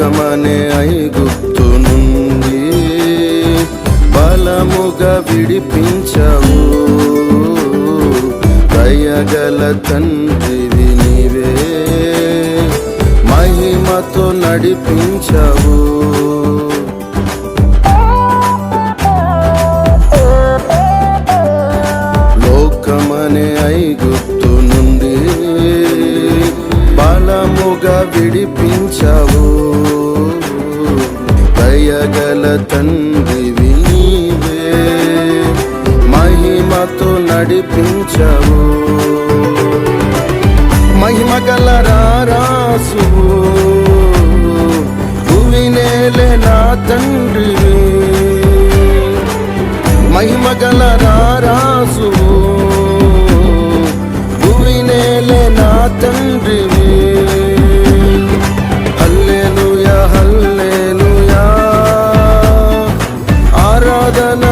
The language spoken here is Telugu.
లోకమనే ఐగుప్తు నుండి బలముగా విడిపించవు. దయగల తండ్రివి నీవే మహిమతో నడిపించవు. లోకమనే ఐగుప్తు నుండి బలముగా విడిపించవు. దయగల తండ్రివి నీవే మహిమతో నడిపించవు. మహిమ గల రారాసు భూమినేలే నా తండ్రివి మహిమ గల రారాసు ಮಗನ